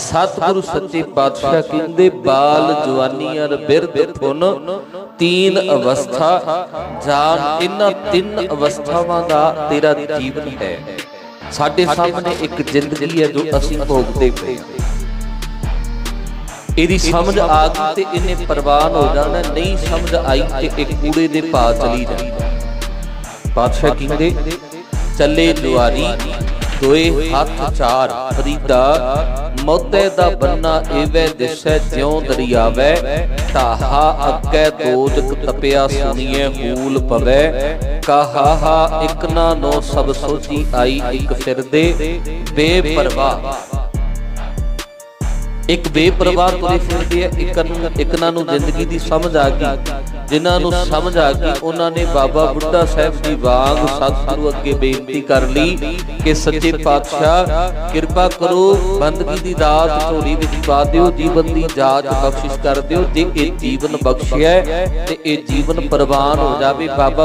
ਸਤਿਗੁਰੂ ਸੱਚੇ ਪਾਤਸ਼ਾਹ ਕਹਿੰਦੇ, ਬਾਲ ਜਵਾਨੀ ਅਰ ਬਿਰਧ ਫੁਨ ਤੀਨ ਅਵਸਥਾ, ਜਾਨ ਇਹਨਾਂ ਤਿੰਨ ਅਵਸਥਾਵਾਂ ਦਾ ਤੇਰਾ ਜੀਵਨ ਹੈ। ਸਾਡੇ ਸਾਹਮਣੇ ਇੱਕ ਜ਼ਿੰਦਗੀ ਹੈ ਜੋ ਅਸੀਂ ਭੋਗਦੇ ਪਏ ਇਹਦੀ ਸਮਝ ਆ ਗਈ ਤੇ ਇਹਨੇ ਪ੍ਰਵਾਨ ਹੋ ਜਾਣਾ, ਨਹੀਂ ਸਮਝ ਆਈ ਤੇ ਇੱਕ ਕੂੜੇ ਦੇ ਪਾ ਚਲੀ ਜਾਣਾ। ਪਾਤਸ਼ਾਹ ਕਹਿੰਦੇ, ਚੱਲੇ ਦੁਆਰੀ, ਦੋਏ ਹੱਥ ਚਾਰ, ਫਰੀਦਾ ਮੋਤੇ ਦਾ ਬੰਨਾ ਏਵੇਂ ਦਿਸੈ, ਜਿਉ ਦਰਿਆਵੈ ਤਾਹਾ ਅੱਗੇ ਦੋਜਕ ਤਪਿਆ ਸੁਣੀਏ ਹੂਲ ਪਵੈ। ਕਹਾ, ਹਾ ਨੋ ਸਭ ਸੋਚੀ ਆਈ ਇੱਕ ਫਿਰਦੇ। ਬੇਪਰਵਾਹ। ਇੱਕ ਬੇਪਰਵਾਹ ਤੁਰੇ ਫਿਰਦੇ ਇੱਕ ਨੂੰ ਇੱਕ ਨੂੰ ਜ਼ਿੰਦਗੀ ਦੀ ਸਮਝ ਆ ਗਈ। ਜਿਨ੍ਹਾਂ ਨੂੰ ਸਮਝ ਆ ਗਈ, ਉਹਨਾਂ ਨੇ ਬਾਬਾ ਬੁੱਢਾ ਸਾਹਿਬ ਜੀ ਵਾਂਗ ਸਤਿਗੁਰੂ ਅੱਗੇ ਬੇਨਤੀ ਕਰ ਲਈ ਕਿ ਸੱਚੇ ਪਾਤਸ਼ਾਹ, ਕਿਰਪਾ ਕਰੋ, ਬੰਦਗੀ ਦੀ ਰਾਤ ਝੋਲੀ ਵਿੱਚ ਪਾ ਦਿਓ, ਜੀਵਨ ਦੀ ਜਾਚ ਬਖਸ਼ਿਸ਼ ਕਰ ਦਿਓ, ਜੇ ਇਹ ਜੀਵਨ ਬਖਸ਼ਿਆ ਤੇ ਇਹ ਜੀਵਨ ਪ੍ਰਵਾਨ ਹੋ ਜਾਵੇ, ਬਾਬਾ